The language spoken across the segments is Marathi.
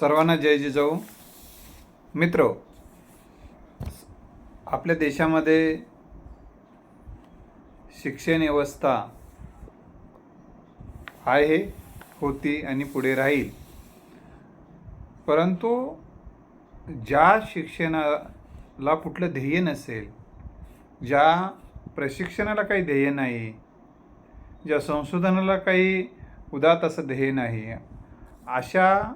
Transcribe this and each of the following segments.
सर्वांना जय जिजाऊ मित्र आपल्या देशामध्ये शिक्षण व्यवस्था आहे होती आणि पुढे राहील. परंतु ज्या शिक्षणाला कुठलं ध्येय नसेल ज्या प्रशिक्षणाला काही ध्येय नाही ज्या संशोधनाला काही उदात असं ध्येय नाही अशा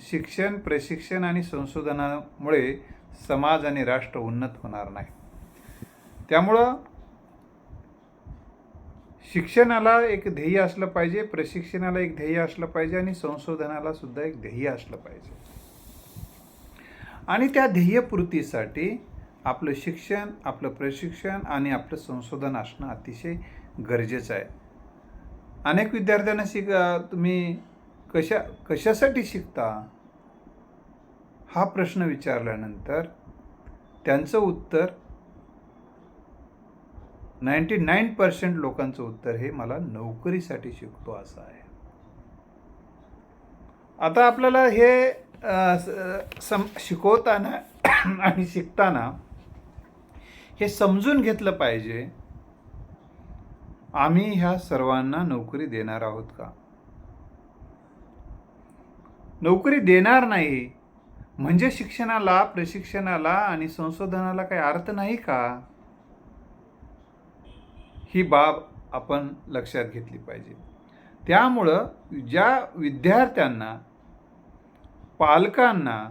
शिक्षण प्रशिक्षण आणि संशोधनामुळे समाज आणि राष्ट्र उन्नत होणार नाही. त्यामुळं शिक्षणाला एक ध्येय असलं पाहिजे प्रशिक्षणाला एक ध्येय असलं पाहिजे आणि संशोधनाला सुद्धा एक ध्येय असलं पाहिजे. आणि त्या ध्येयपूर्तीसाठी आपलं शिक्षण आपलं प्रशिक्षण आणि आपलं संशोधन असणं अतिशय गरजेचं आहे. अनेक विद्यार्थ्यांना शिक तुम्ही कशा कशासाठी शिकता? हा प्रश्न विचारल्यानंतर त्यांचं उत्तर नाईंटी नाईन पर्सेंट लोकांचं उत्तर हे मला नोकरीसाठी शिकतो असं आहे. आता आपल्याला हे सम शिकवताना आणि शिकताना हे समजून घेतलं पाहिजे आम्ही ह्या सर्वांना नोकरी देणार आहोत का? नोकरी देणार नाही. म्हणजे शिक्षणाला प्रशिक्षणाला आणि संशोधनाला काही अर्थ नाही का? ही बाब आपण लक्षात घेतली पाहिजे. त्यामुळं ज्या विद्यार्थ्यांना पालकांना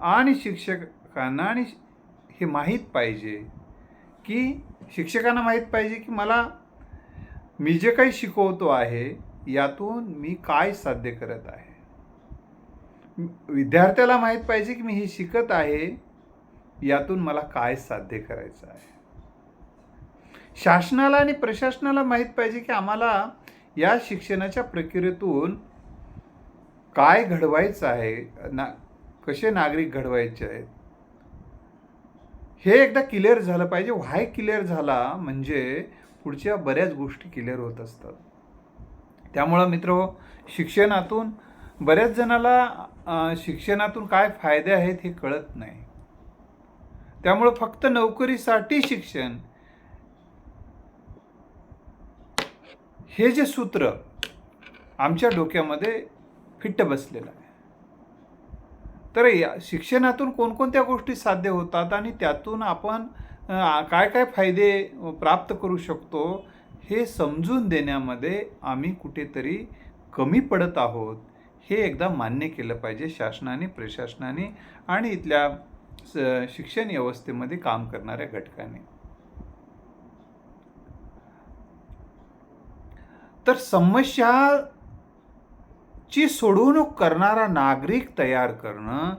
आणि शिक्षकांना आणि हे माहीत पाहिजे की शिक्षकांना माहीत पाहिजे की मला मी जे काही शिकवतो आहे यातून मी काय साध्य करत आहे? विद्यार्थ्याला माहीत पाहिजे की मी हे शिकत आहे यातून मला काय साध्य करायचं आहे? शासनाला आणि प्रशासनाला माहीत पाहिजे की आम्हाला या शिक्षणाच्या प्रक्रियेतून काय घडवायचं आहे ना कसे नागरिक घडवायचे आहेत? हे एकदा क्लिअर झालं पाहिजे. व्हाय क्लिअर झाला म्हणजे पुढच्या बऱ्याच गोष्टी क्लिअर होत असतात. त्यामुळं मित्र शिक्षणातून बऱ्याच जणाला शिक्षणातून काय फायदे आहेत हे कळत नाही. त्यामुळं फक्त नोकरीसाठी शिक्षण हे जे सूत्र आमच्या डोक्यामध्ये फिट्ट बसलेलं आहे. तर या शिक्षणातून कोणकोणत्या गोष्टी साध्य होतात आणि त्यातून आपण काय काय फायदे प्राप्त करू शकतो हे समजून देण्यामध्ये आम्ही कुठेतरी कमी पडत आहोत. हे एकदा मान्य केलं पाहिजे शासनाने प्रशासनाने आणि इथल्या स- शिक्षण व्यवस्थेमध्ये काम करणाऱ्या घटकांनी. तर समस्याची सोडवणूक करणारा नागरिक तयार करणं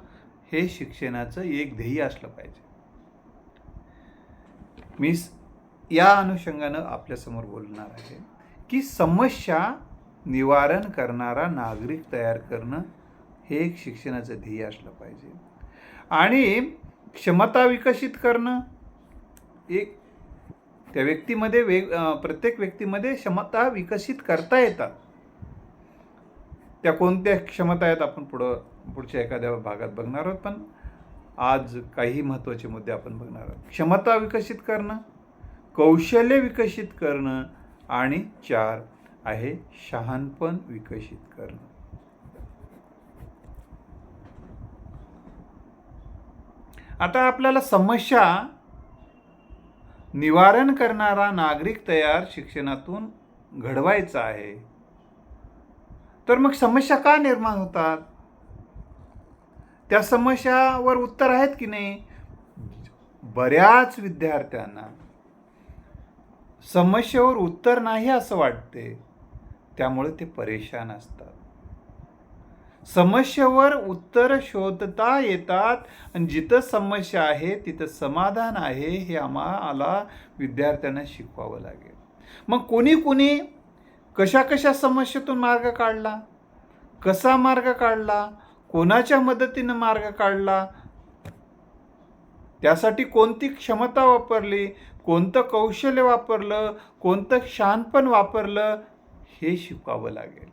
हे शिक्षणाचं एक ध्येय असलं पाहिजे. मी या अनुषंगानं आपल्यासमोर बोलणार आहे की समस्या निवारण करणारा नागरिक तयार करणं हे एक शिक्षणाचं ध्येय असलं पाहिजे. आणि क्षमता विकसित करणं एक त्या व्यक्तीमध्ये वेग प्रत्येक व्यक्तीमध्ये क्षमता विकसित करता येतात. त्या कोणत्या क्षमता आहेत आपण पुढं पुढच्या एखाद्या भागात बघणार आहोत पण आज काही महत्त्वाचे मुद्दे आपण बघणार आहोत. क्षमता विकसित करणं कौशल्य विकसित करणं आणि चार आहे शहाणपण विकसित करणं. आता आपल्याला समस्या निवारण करणारा नागरिक तयार शिक्षणातून घडवायचा आहे. तर मग समस्या का निर्माण होतात? त्या समस्यावर उत्तर आहेत की नाही? बऱ्याच विद्यार्थ्यांना समस्येवर उत्तर नाही असं वाटते. त्यामुळे ते परेशान असतात. समस्येवर उत्तर शोधता येतात आणि जिथं समस्या आहे तिथं समाधान आहे हे आम्हाला विद्यार्थ्यांना शिकवावं लागेल. मग कोणी कोणी कशा कशा समस्येतून मार्ग काढला? कसा मार्ग काढला? कोणाच्या मदतीनं मार्ग काढला? त्यासाठी कोणती क्षमता वापरली? कोणतं कौशल्य वापरलं? कोणतं शानपण वापरलं? हे शिकावं लागेल.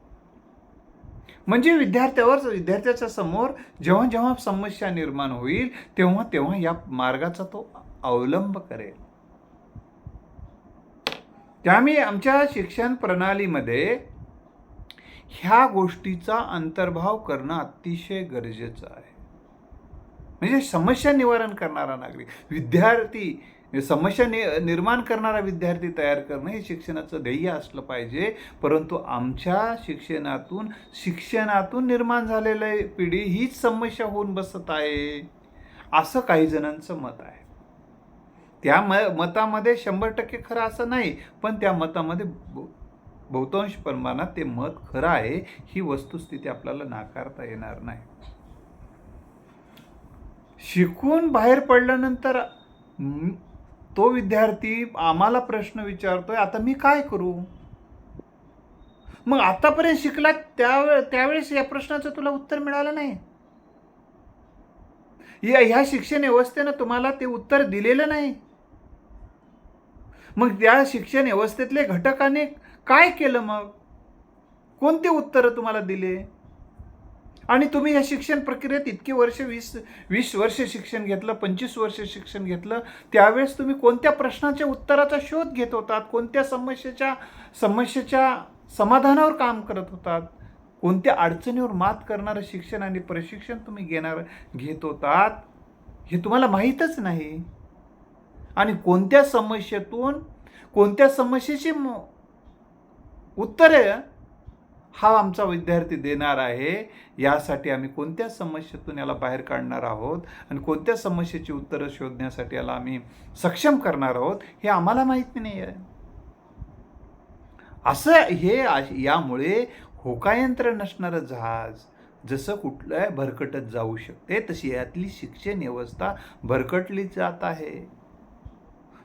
म्हणजे विद्यार्थ्यावर विद्यार्थ्याच्या समोर जेव्हा जेव्हा समस्या निर्माण होईल तेव्हा तेव्हा या मार्गाचा तो अवलंब करेल. त्यामुळे आमच्या शिक्षण प्रणालीमध्ये ह्या गोष्टीचा अंतर्भाव करणं अतिशय गरजेचं आहे. म्हणजे समस्या निवारण करणारा नागरिक विद्यार्थी म्हणजे समस्या नि निर्माण करणारा विद्यार्थी तयार करणं हे शिक्षणाचं ध्येय असलं पाहिजे. परंतु आमच्या शिक्षणातून शिक्षणातून निर्माण झालेली पिढी हीच समस्या होऊन बसत आहे असं काही जणांचं मत आहे. त्या म मतामध्ये शंभर टक्के खरं असं नाही पण त्या मतामध्ये बहुतांश प्रमाणात ते मत खरं आहे ही वस्तुस्थिती आपल्याला नाकारता येणार नाही. शिकून बाहेर पडल्यानंतर तो विद्यार्थी आम्हाला प्रश्न विचारतोय आता मी काय करू? मग आतापर्यंत शिकला त्यावे त्यावेळेस या प्रश्नाचं तुला उत्तर मिळालं नाही? या ह्या शिक्षण व्यवस्थेनं तुम्हाला ते उत्तर दिलेलं नाही? मग त्या शिक्षण व्यवस्थेतले घटकाने काय केलं मग? कोणते उत्तरं तुम्हाला दिले? आणि तुम्ही या शिक्षण प्रक्रियेत इतकी वर्ष वीस वीस वर्ष शिक्षण घेतलं पंचवीस वर्ष शिक्षण घेतलं त्यावेळेस तुम्ही कोणत्या प्रश्नाच्या उत्तराचा शोध घेत होतात? कोणत्या समस्येच्या समस्येच्या समाधानावर काम करत होतात? कोणत्या अडचणीवर मात करणारं शिक्षण आणि प्रशिक्षण तुम्ही घेणार घेत होतात? हे तुम्हाला माहीतच नाही. आणि कोणत्या समस्येतून कोणत्या समस्येची म- उत्तरे हा आमचा विद्यार्थी देणार आहे. यासाठी आम्ही कोणत्या समस्येतून याला बाहेर काढणार आहोत आणि कोणत्या समस्येची उत्तरं शोधण्यासाठी याला आम्ही सक्षम करणार आहोत हे आम्हाला माहिती नाही आहे असं हे यामुळे होकायंत्र नसणारं जहाज जसं कुठलं भरकटत जाऊ शकते तशी यातली शिक्षण व्यवस्था भरकटली जात आहे.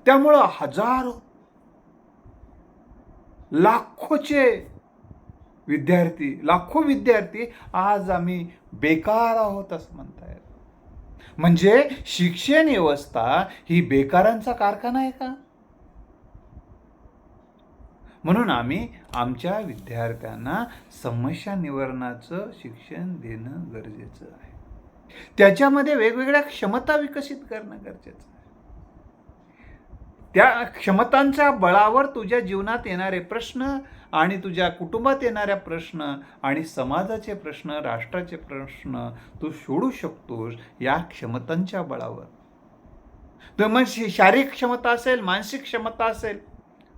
त्यामुळं हजारो लाखोचे विद्यार्थी लाखो विद्यार्थी आज आम्ही बेकार आहोत असं म्हणतायत. म्हणजे शिक्षण व्यवस्था ही बेकारांचा कारखाना आहे का? म्हणून आम्ही आमच्या विद्यार्थ्यांना समस्या निवारणाचं शिक्षण देणं गरजेचं आहे. त्याच्यामध्ये वेगवेगळ्या क्षमता विकसित करणं गरजेचं आहे. त्या क्षमतांच्या बळावर तुझ्या जीवनात येणारे प्रश्न आणि तुझ्या कुटुंबात येणाऱ्या प्रश्न आणि समाजाचे प्रश्न राष्ट्राचे प्रश्न तू सोडू शकतोस या क्षमतांच्या बळावर. तर मग शारीरिक क्षमता असेल मानसिक क्षमता असेल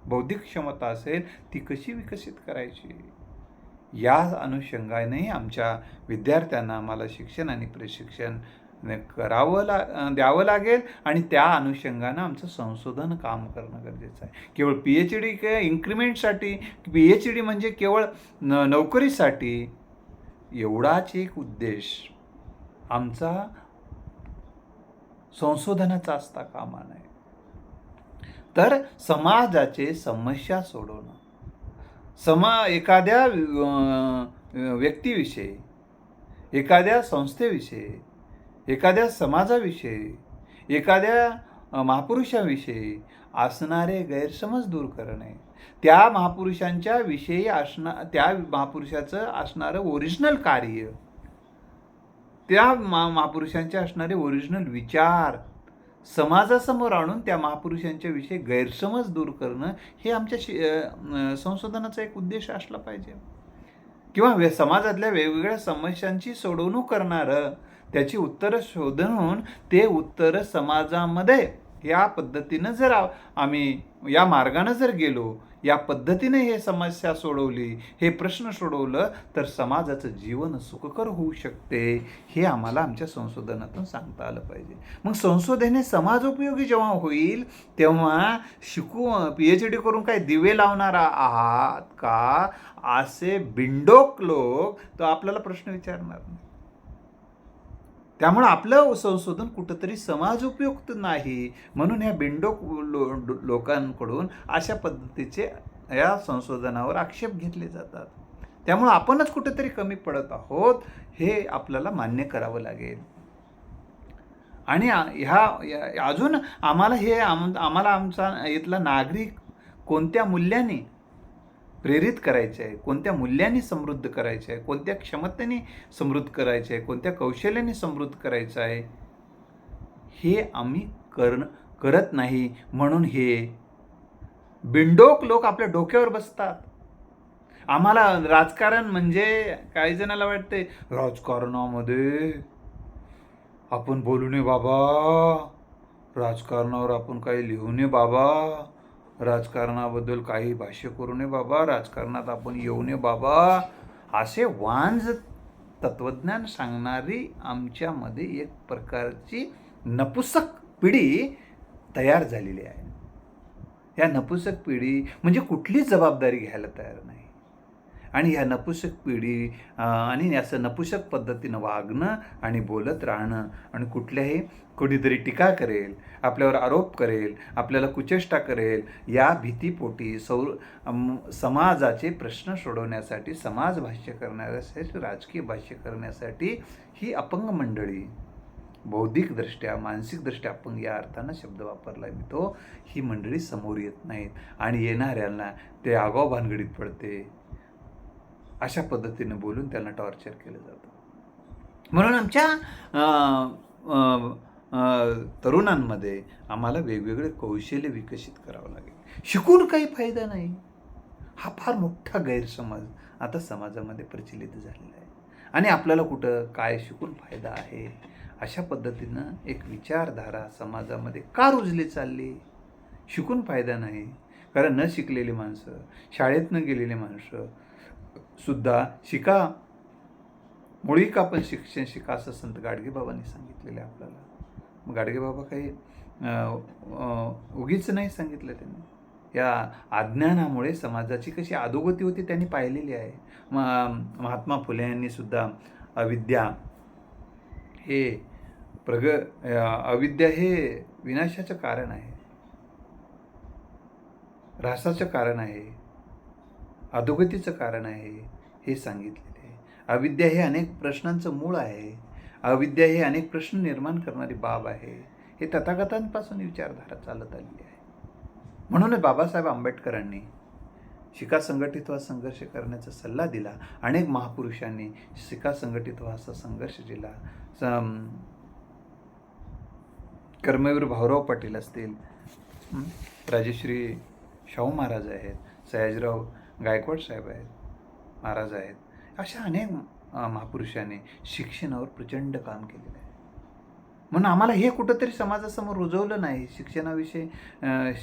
बौद्धिक क्षमता असेल ती कशी विकसित करायची? या अनुषंगाने आमच्या विद्यार्थ्यांना आम्हाला शिक्षण आणि प्रशिक्षण करावं ला द्यावं लागेल आणि त्या अनुषंगानं आमचं संशोधन काम करणं गरजेचं आहे. केवळ पी एच डी के इन्क्रिमेंटसाठी पी एच डी म्हणजे केवळ न नोकरीसाठी एवढाच एक उद्देश आमचा संशोधनाचा असता कामा नये. तर समाजाचे समस्या सोडवणं. समा एखाद्या व्यक्तीविषयी एखाद्या संस्थेविषयी एखाद्या समाजाविषयी एखाद्या महापुरुषाविषयी असणारे गैरसमज दूर करणे. त्या महापुरुषांच्या विषयी असणा त्या महापुरुषाचं असणारं ओरिजिनल कार्य. त्या मा महापुरुषांचे असणारे ओरिजिनल विचार समाजासमोर आणून त्या महापुरुषांच्या विषयी गैरसमज दूर करणं हे आमच्या शि संशोधनाचा एक उद्देश असला पाहिजे. किंवा वे समाजातल्या वेगवेगळ्या समस्यांची सोडवणूक करणारं त्याची उत्तरं शोधून ते उत्तरं समाजामध्ये या पद्धतीनं जर आम्ही या मार्गानं जर गेलो या पद्धतीने हे समस्या सोडवली हे प्रश्न सोडवलं तर समाजाचं जीवन सुखकर होऊ शकते हे आम्हाला आमच्या संशोधनातून सांगता आलं पाहिजे. मग संशोधन हे समाजोपयोगी जेव्हा होईल तेव्हा शिकू पी एच डी करून काय दिवे लावणारा आहात का? असे बिंडोक लोक तो आपल्याला प्रश्न विचारणार नाही. त्यामुळं आपलं संशोधन कुठंतरी समाज उपयुक्त नाही. म्हणून ह्या बिंडोक लो लोकांकडून अशा पद्धतीचे या संशोधनावर आक्षेप घेतले जातात. त्यामुळं आपणच कुठेतरी कमी पडत आहोत हे आपल्याला मान्य करावं लागेल. आणि ह्या अजून आम्हाला हे आम आम्हाला आमचा इथला नागरिक कोणत्या मूल्याने प्रेरित करायचे आहे कोणत्या मूल्यांनी समृद्ध करायचे आहे कोणत्या क्षमतेने समृद्ध करायचे आहे कोणत्या कौशल्याने समृद्ध करायचं आहे हे आम्ही करण करत नाही. म्हणून हे बिंडोक लोक आपल्या डोक्यावर बसतात. आम्हाला राजकारण म्हणजे काही जणाला वाटते राजकारणामध्ये आपण बोलू नये बाबा. राजकारणावर आपण काही लिहू नये बाबा. राजकारणाबद्दल काही भाष्य करू नये बाबा. राजकारणात आपण येऊ नये बाबा. असे वांज तत्वज्ञान सांगणारी आमच्यामध्ये एक प्रकारची नपुसक पिढी तयार झालेली आहे. या नपुसक पिढी म्हणजे कुठलीच जबाबदारी घ्यायला तयार नाही. आणि ह्या नपुसक पिढी आणि असं नपुसक पद्धतीनं वागणं आणि बोलत राहणं आणि कुठल्याही कोणीतरी टीका करेल आपल्यावर आरोप करेल आपल्याला कुचेष्टा करेल या भीतीपोटी सौ समाजाचे प्रश्न सोडवण्यासाठी समाज भाष्य करण्यासाठी राजकीय भाष्य करण्यासाठी ही अपंग मंडळी बौद्धिकदृष्ट्या मानसिकदृष्ट्या अपंग या अर्थानं शब्द वापरला मी तो ही मंडळी समोर येत नाहीत आणि येणाऱ्यांना ते आगाव भानगडीत पडते. अशा पद्धतीने बोलून त्यांना टॉर्चर केलं जातं. म्हणून आमच्या तरुणांमध्ये आम्हाला वेगवेगळे कौशल्य विकसित करावं लागेल. शिकून काही फायदा नाही. हा फार मोठा गैरसमज आता समाजामध्ये प्रचलित झालेला आहे. आणि आपल्याला कुठं काय शिकून फायदा आहे अशा पद्धतीनं एक विचारधारा समाजामध्ये का रुजली चालली? शिकून फायदा नाही. कारण न शिकलेली माणसं शाळेत न गेलेली माणसं सुद्धा शिका. मुळी का पण शिक्षण शिका असं संत गाडगेबाबांनी सांगितलेलं आहे आपल्याला. मग गाडगेबाबा काही उगीच नाही सांगितलं त्यांनी. या अज्ञानामुळे समाजाची कशी अधोगती होती त्यांनी पाहिलेली आहे. महात्मा फुले यांनी सुद्धा अविद्या हे प्रग अविद्या हे विनाशाचं कारण आहे. ऱ्हासाचं कारण आहे. अधोगतीचं कारण आहे हे सांगितलेले आहे. अविद्या हे अनेक प्रश्नांचं मूळ आहे. अविद्या हे अनेक प्रश्न निर्माण करणारी बाब आहे. हे तथागतांपासून विचारधारा चालत आलेली आहे. म्हणून बाबासाहेब आंबेडकरांनी शिका संघटित व्हा संघर्ष करण्याचा सल्ला दिला. अनेक महापुरुषांनी शिका संघटित व्हा असा संघर्ष दिला कर्मवीर भाऊराव पाटील असतील राजश्री राजेश्री शाहू महाराज आहेत सयाजीराव गायकवाड साहेब आहेत महाराज आहेत. अशा अनेक महापुरुषाने महापुरुषांनी शिक्षणावर प्रचंड काम केलेलं आहे. म्हणून आम्हाला हे कुठंतरी समाजासमोर रुजवलं नाही. शिक्षणाविषयी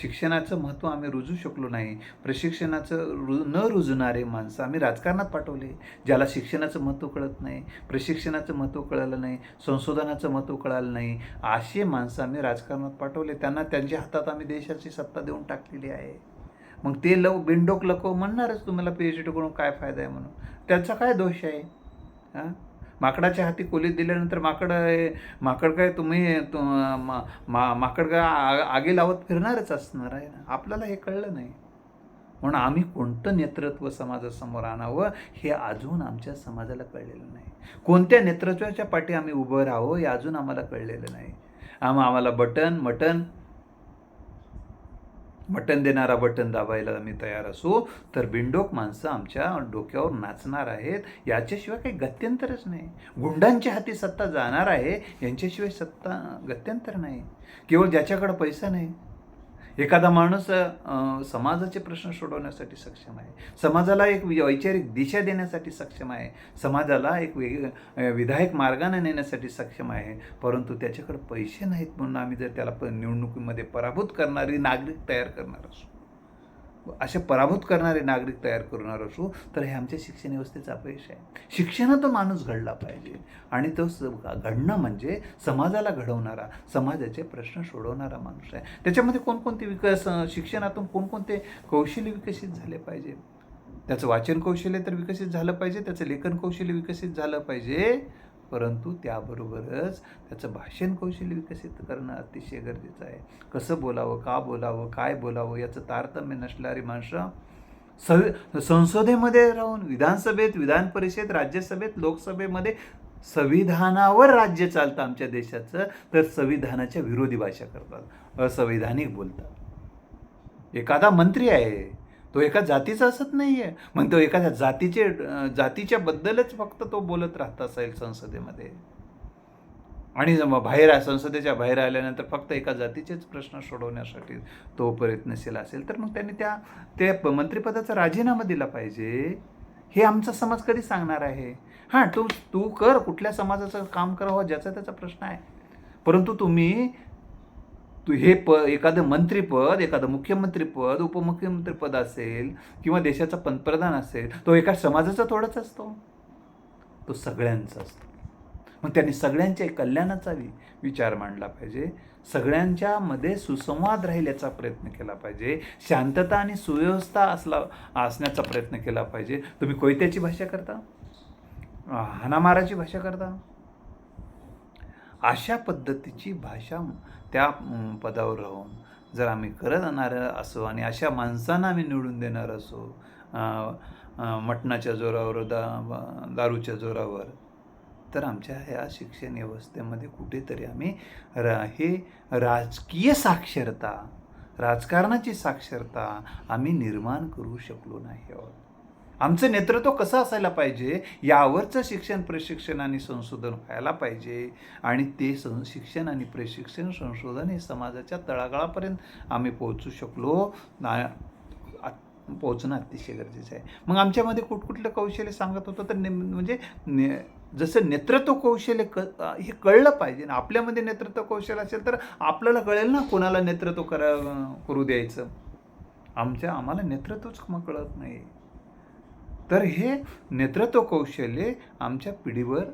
शिक्षणाचं महत्त्व आम्ही रुजू शकलो नाही. प्रशिक्षणाचं रु न रुजणारे माणसं आम्ही राजकारणात पाठवले. ज्याला शिक्षणाचं महत्त्व कळत नाही प्रशिक्षणाचं महत्त्व कळलं नाही संशोधनाचं महत्त्व कळालं नाही असे माणसं आम्ही राजकारणात पाठवले. त्यांना त्यांच्या हातात आम्ही देशाची सत्ता देऊन टाकलेली आहे. मग ते लव बिंडोक लको म्हणणारच तुम्हाला पी एच डी करून काय फायदा आहे म्हणून. त्यांचा काय दोष आहे? हां? माकडाच्या हाती कोलीत दिल्यानंतर माकड माकड काय तुम्ही तु- मा- मा- माकड काय आ- आगे लावत फिरणारच असणार आहे ना? आपल्याला हे कळलं नाही. म्हणून आम्ही कोणतं नेतृत्व समाजासमोर आणावं हे अजून आमच्या समाजाला कळलेलं नाही. कोणत्या नेतृत्वाच्या पाठी आम्ही उभं राहावं हे अजून आम्हाला कळलेलं नाही. आम आम्हाला बटन मटन बटन देणारा बटन दाबायला आम्ही तयार असू तर बिंडोक माणसं आमच्या डोक्यावर नाचणार आहेत. याच्याशिवाय काही गत्यंतरच नाही. गुंडांच्या हाती सत्ता जाणार आहे यांच्याशिवाय सत्ता गत्यंतर नाही. केवळ ज्याच्याकडं पैसा नाही एखादा माणूस समाजाचे प्रश्न सोडवण्यासाठी सक्षम आहे. समाजाला एक वैचारिक दिशा देण्यासाठी सक्षम आहे. समाजाला एक वेग विधायक मार्गाने नेण्यासाठी सक्षम आहे. परंतु त्याच्याकडे पैसे नाहीत म्हणून आम्ही जर त्याला प निवडणुकीमध्ये पराभूत करणारी नागरिक तयार करणार असू. असे पराभूत करणारे नागरिक तयार करणार असू तर हे आमच्या शिक्षण व्यवस्थेचं अपयश आहे. शिक्षणातून माणूस घडला पाहिजे. आणि तो स- घडणं म्हणजे समाजाला घडवणारा समाजाचे प्रश्न सोडवणारा माणूस आहे. त्याच्यामध्ये कोणकोणते विकास शिक्षणातून कोणकोणते कौशल्य विकसित झाले पाहिजे? त्याचं वाचन कौशल्य तर विकसित झालं पाहिजे त्याचं लेखन कौशल्य विकसित झालं पाहिजे. परंतु त्याबरोबरच त्याचं भाषण कौशल्य विकसित करणं अतिशय गरजेचं आहे. कसं बोलावं का बोलावं काय बोलावं याचं तारतम्य नसणारी माणसं सव संसदेमध्ये राहून विधानसभेत विधान परिषद राज्यसभेत लोकसभेमध्ये संविधानावर राज्य चालतं आमच्या देशाचं तर संविधानाच्या विरोधी भाषा करतात. असंवैधानिक बोलतात. एखादा मंत्री आहे तो एका जातीचा असत नाही आहे मग तो एखाद्या जातीचे जातीच्याबद्दलच जातीच्या बद्दलच फक्त तो बोलत राहत असेल संसदेमध्ये. आणि बाहेर संसदेच्या बाहेर आल्यानंतर फक्त एका जातीचेच प्रश्न सोडवण्यासाठी तो प्रयत्नशील असेल तर मग त्यांनी त्या त्या मंत्रिपदाचा राजीनामा दिला पाहिजे. हे आमचा समाज कधी सांगणार आहे? हां तू तू कर कुठल्या समाजाचं काम करावं ज्याचा त्याचा प्रश्न आहे. परंतु तुम्ही तू हे प एखादं मंत्रीपद एखादं मुख्यमंत्रीपद उपमुख्यमंत्रीपद असेल किंवा देशाचा पंतप्रधान असेल तो एका समाजाचा थोडाच असतो. तो सगळ्यांचा असतो. मग त्यांनी सगळ्यांच्या कल्याणाचा वि विचार मांडला पाहिजे. सगळ्यांच्यामध्ये सुसंवाद राहील याचा प्रयत्न केला पाहिजे. शांतता आणि सुव्यवस्था असला असण्याचा प्रयत्न केला पाहिजे. तुम्ही कोयत्याची भाषा करता? हानामाराची हाणामाराची भाषा करता? अशा पद्धतीची भाषा त्या पदावर राहून. जर आम्ही करत येणार असो आणि अशा माणसांना आम्ही निवडून देणार असो मटणाच्या जोरावर दा दारूच्या जोरावर तर आमच्या ह्या शिक्षण व्यवस्थेमध्ये कुठेतरी आम्ही रा हे राजकीय साक्षरता राजकारणाची साक्षरता आम्ही निर्माण करू शकलो नाही आहोत. आमचं नेतृत्व कसं असायला पाहिजे? यावरचं शिक्षण प्रशिक्षण आणि संशोधन व्हायला पाहिजे. आणि ते सं शिक्षण आणि प्रशिक्षण संशोधन हे समाजाच्या तळागाळापर्यंत आम्ही पोहोचू शकलो. ना पोहोचणं अतिशय गरजेचं आहे. मग आमच्यामध्ये कुठकुठलं कौशल्य सांगत होतं तर ने म्हणजे ने जसं नेतृत्व कौशल्य क हे कळलं पाहिजे ना आपल्यामध्ये नेतृत्व कौशल्य असेल तर आपल्याला कळेल ना कोणाला नेतृत्व करा करू द्यायचं. आमच्या आम्हाला नेतृत्वच मग कळत नाही. तर हे नेतृत्व कौशल्य आमच्या पिढीवर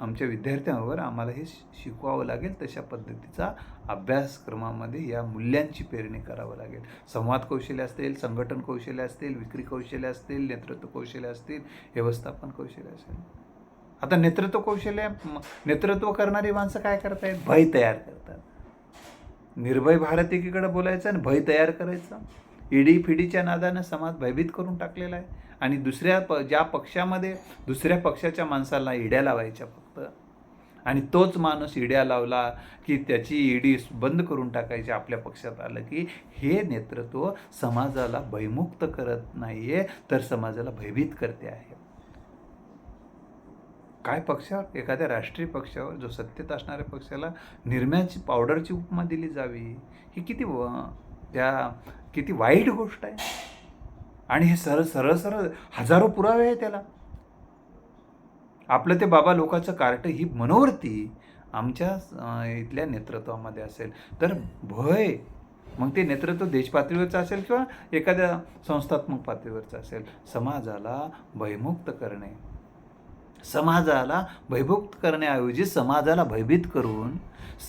आमच्या विद्यार्थ्यांवर आम्हाला हे शिकवावं लागेल. तशा पद्धतीचा अभ्यासक्रमामध्ये या मूल्यांची पेरणी करावं लागेल. संवाद कौशल्य असतील संघटन कौशल्य असतील विक्री कौशल्य असतील नेतृत्व कौशल्य असतील व्यवस्थापन कौशल्य असेल. आता नेतृत्व कौशल्य नेतृत्व करणारी माणसं काय करतायत? भय तयार करतात. निर्भय भारत एकीकडे बोलायचं आणि भय तयार करायचं. ईडी फिडीच्या नादानं समाज भयभीत करून टाकलेला आहे. आणि दुसऱ्या प ज्या पक्षामध्ये दुसऱ्या पक्षाच्या माणसाला इड्या लावायच्या फक्त. आणि तोच माणूस इड्या लावला की त्याची इडी बंद करून टाकायची आपल्या पक्षात आलं की हे नेतृत्व समाजाला भयमुक्त करत नाही आहे तर समाजाला भयभीत करते आहे. काय पक्षावर? एखाद्या राष्ट्रीय पक्षावर जो सत्तेत असणाऱ्या पक्षाला निर्म्याची पावडरची उपमा दिली जावी. ही किती व- त्या किती वाईट गोष्ट आहे. आणि हे सरळ सरळ सरळ हजारो पुरावे आहे त्याला. आपलं ते बाबा लोकाचं कार्ट ही मनोवृत्ती आमच्या इथल्या नेतृत्वामध्ये असेल. तर भय. मग ते नेतृत्व देशपातळीवरचं असेल किंवा एखाद्या संस्थात्मक पातळीवरचं असेल. समाजाला भयमुक्त करणे. समाजाला भयभुक्त करण्याऐवजी समाजाला भयभीत करून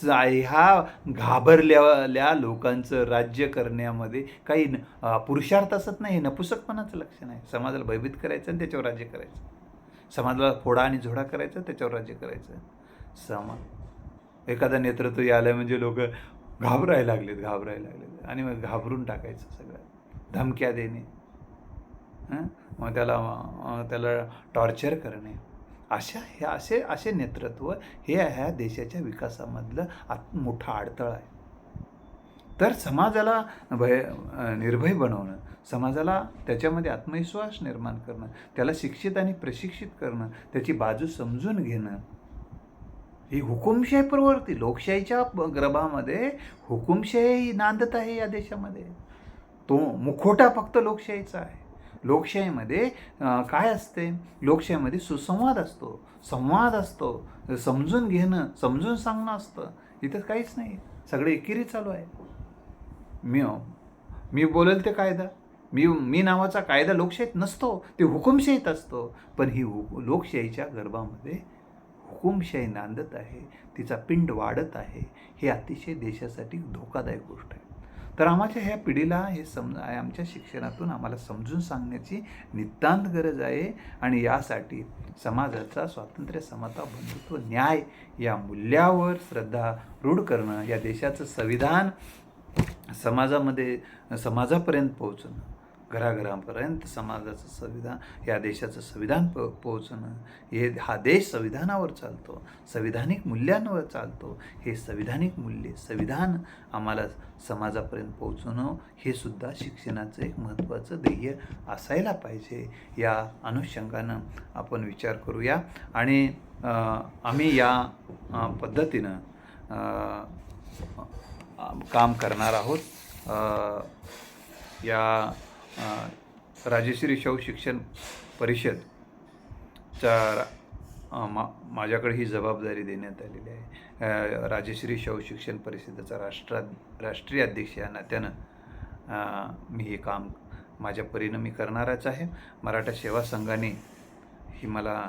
ह्या घाबरलेल्या लोकांचं राज्य करण्यामध्ये काही न- पुरुषार्थ असत नाही हे नपुसकपणाचं लक्षण आहे. समाजाला भयभीत करायचं आणि त्याच्यावर राज्य करायचं. समाजाला फोडा आणि झोडा करायचा त्याच्यावर राज्य करायचं. समा एखादा नेतृत्व आलं म्हणजे लोक घाबरायला लागलेत घाबरायला लागलेत. आणि मग घाबरून टाकायचं सगळं. धमक्या देणे. मग त्याला त्याला टॉर्चर करणे. अशा हे असे असे नेतृत्व हे ह्या देशाच्या विकासामधलं आत मोठा अडथळा आहे. तर समाजाला भय निर्भय बनवणं समाजाला त्याच्यामध्ये आत्मविश्वास निर्माण करणं त्याला शिक्षित आणि प्रशिक्षित करणं त्याची बाजू समजून घेणं ही हुकुमशाही प्रवृत्ती लोकशाहीच्या गर्भामध्ये हुकुमशाही नांदत आहे या देशामध्ये. तो मुखोटा फक्त लोकशाहीचा आहे. लोकशाहीमध्ये काय असते? लोकशाहीमध्ये सुसंवाद असतो. संवाद असतो. समजून घेणं समजून सांगणं असतं. इथं काहीच नाही. सगळे एकेरी चालू आहे. मी मी बोलेल ते कायदा. मी मी नावाचा कायदा लोकशाहीत नसतो. ते हुकुमशाहीत असतो. पण ही हु लोकशाहीच्या गर्भामध्ये हुकुमशाही नांदत आहे. तिचा पिंड वाढत आहे. हे अतिशय देशासाठी धोकादायक गोष्ट आहे. तर आम्हाला ह्या पिढीला हे सम आमच्या शिक्षणातून आम्हाला समजून सांगण्याची नितांत गरज आहे आणि यासाठी समाजाचा स्वातंत्र्य समता बंधुत्व न्याय या मूल्यावर श्रद्धा रूढ करणं या देशाचं संविधान समाजामध्ये समाजापर्यंत पोहोचणं. घराघरापर्यंत समाजाचं संविधान या देशाचं संविधान प पोहोचणं हे हा देश संविधानावर चालतो संविधानिक मूल्यांवर चालतो हे संविधानिक मूल्ये संविधान आम्हाला समाजापर्यंत पोहोचवणं हे सुद्धा शिक्षणाचं एक महत्त्वाचं ध्येय असायला पाहिजे या अनुषंगानं आपण विचार करूया. आणि आम्ही या पद्धतीनं काम करणार आहोत. या राजश्री शाहू शिक्षण परिषदच्या रा- मा माझ्याकडे ही जबाबदारी देण्यात आलेली आहे. राजेश्री राजश्री शाहू शिक्षण परिषदेचा राष्ट्रा राष्ट्रीय अध्यक्ष या नात्यानं मी हे काम माझ्या परीनं मी करणारच आहे. मराठा सेवा संघाने ही मला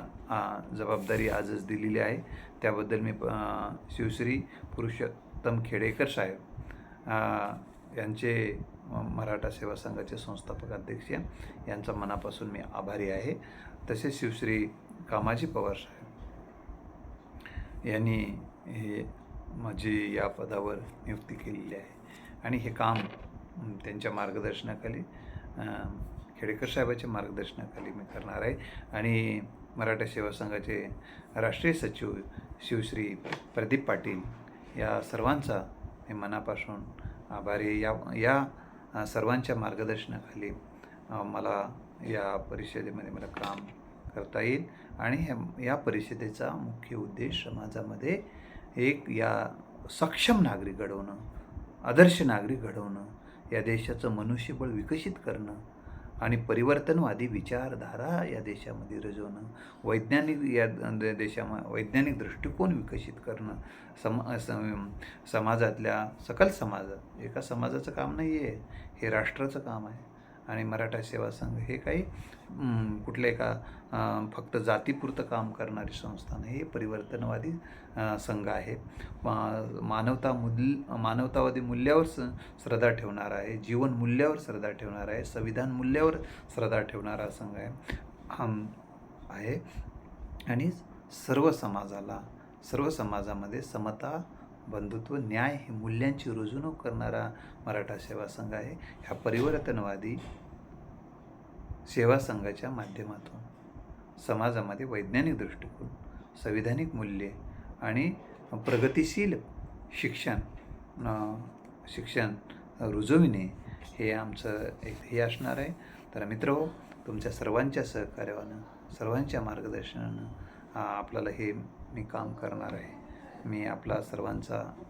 जबाबदारी आजच दिलेली आहे. त्याबद्दल मी शिवश्री पुरुषोत्तम खेडेकर साहेब यांचे मराठा सेवा संघाचे संस्थापक अध्यक्ष यांचा मनापासून मी आभारी आहे. तसेच शिवश्री कामाजी पवार साहेब यांनी हे माझी या पदावर नियुक्ती केलेली आहे. आणि हे काम त्यांच्या मार्गदर्शनाखाली खेडेकर साहेबाच्या मार्गदर्शनाखाली मी करणार आहे. आणि मराठा सेवा संघाचे राष्ट्रीय सचिव शिवश्री प्रदीप पाटील या सर्वांचा मी मनापासून आभारी या या सर्वांच्या मार्गदर्शनाखाली मला या परिषदेमध्ये मला काम करता येईल. आणि ह्या- या परिषदेचा मुख्य उद्देश समाजामध्ये एक या सक्षम नागरिक घडवणं आदर्श नागरिक घडवणं या देशाचं मनुष्यबळ विकसित करणं आणि परिवर्तनवादी विचारधारा या देशामध्ये रुजवणं वैज्ञानिक या द- देशामा वैज्ञानिक दृष्टिकोन विकसित करणं सम सम- समाजातल्या सकल समाजात एका समाजाचं काम नाही आहे हे राष्ट्राचं काम आहे. आणि मराठा सेवा संघ हे काही कुठल्या एका फक्त जातीपुरतं काम करणारी संस्था नाही हे परिवर्तनवादी संघ आहे. मानवता मूल मानवतावादी मूल्यावर स- श्रद्धा ठेवणारा आहे जीवन मूल्यावर श्रद्धा ठेवणारा आहे संविधान मूल्यावर श्रद्धा ठेवणारा संघ आहे हम आहे. आणि सर्व समाजाला सर्व समाजामध्ये समता बंधुत्व न्याय ही मूल्यांची रुजवणूक करणारा मराठा सेवा संघ आहे. ह्या परिवर्तनवादी सेवा संघाच्या माध्यमातून समाजामध्ये वैज्ञानिक दृष्टिकोन संविधानिक मूल्ये आणि प्रगतिशील शिक्षण शिक्षण रुजविणे हे आमचं एक हे असणार आहे. तर मित्र हो, तुमच्या सर्वांच्या सहकार्यानं सर्वांच्या मार्गदर्शनानं आपल्याला हे मी काम करणार आहे. मी आपला सर्वांचा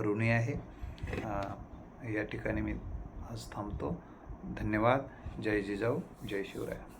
ऋणी आहे. या ठिकाणी मी आज थांबतो. धन्यवाद. जय जिजाऊ जय शिवराय.